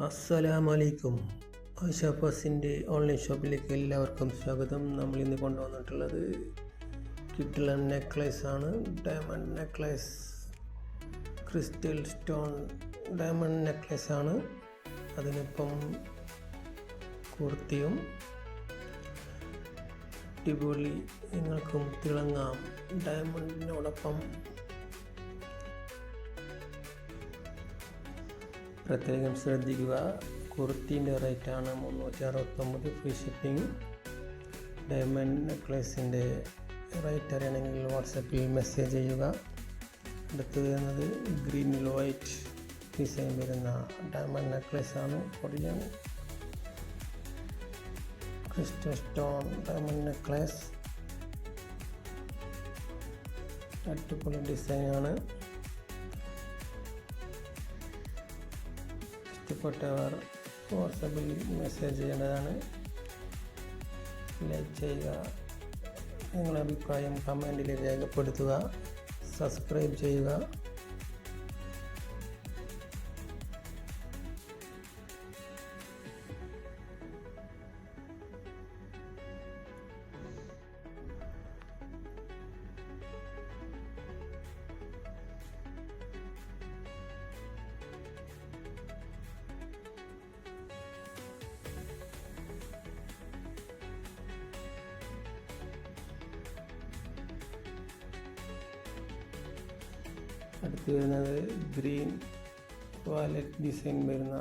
അസ്സലാമലൈക്കും. ഷഫസിന്റെ ഓൺലൈൻ ഷോപ്പിലേക്ക് എല്ലാവർക്കും സ്വാഗതം. നമ്മൾ ഇന്ന് കൊണ്ടുവന്നിട്ടുള്ളത് കിട്ടിലൻ നെക്ലേസ് ആണ്. Diamond necklace crystal stone diamond necklace ആണ്. അതിനൊപ്പം കുർത്തിയും അടിപൊളി നിങ്ങൾക്കും തിളങ്ങാം. ഡയമണ്ടിനോടൊപ്പം പ്രത്യേകം ശ്രദ്ധിക്കുക. കുർത്തീന്റെ റേറ്റാണ് മുന്നൂറ്റി അറുപത്തൊമ്പത് ഫ്രീ ഷിപ്പിംഗ്. ഡയമണ്ട് നെക്ലേസിന്റെ റേറ്റ് അറിയണമെങ്കിൽ വാട്സപ്പിൽ മെസ്സേജ് ചെയ്യുക. അടുത്ത് വരുന്നത് ഗ്രീനിൽ വൈറ്റ് ഡിസൈൻ വരുന്ന ഡയമണ്ട് നെക്ലേസ് ആണ് Korean crystal stone diamond necklace. അടിപൊളി ഡിസൈനാണ്. ഇഷ്ടപ്പെട്ടവർ വാട്സപ്പിൽ മെസ്സേജ് ചെയ്യേണ്ടതാണ്. ലൈക്ക് ചെയ്യുക. നിങ്ങളുടെ അഭിപ്രായം കമന്റിൽ രേഖപ്പെടുത്തുക. സബ്സ്ക്രൈബ് ചെയ്യുക. അടുത്ത് വരുന്നത് ഗ്രീൻ വാലറ്റ് ഡിസൈൻ വരുന്ന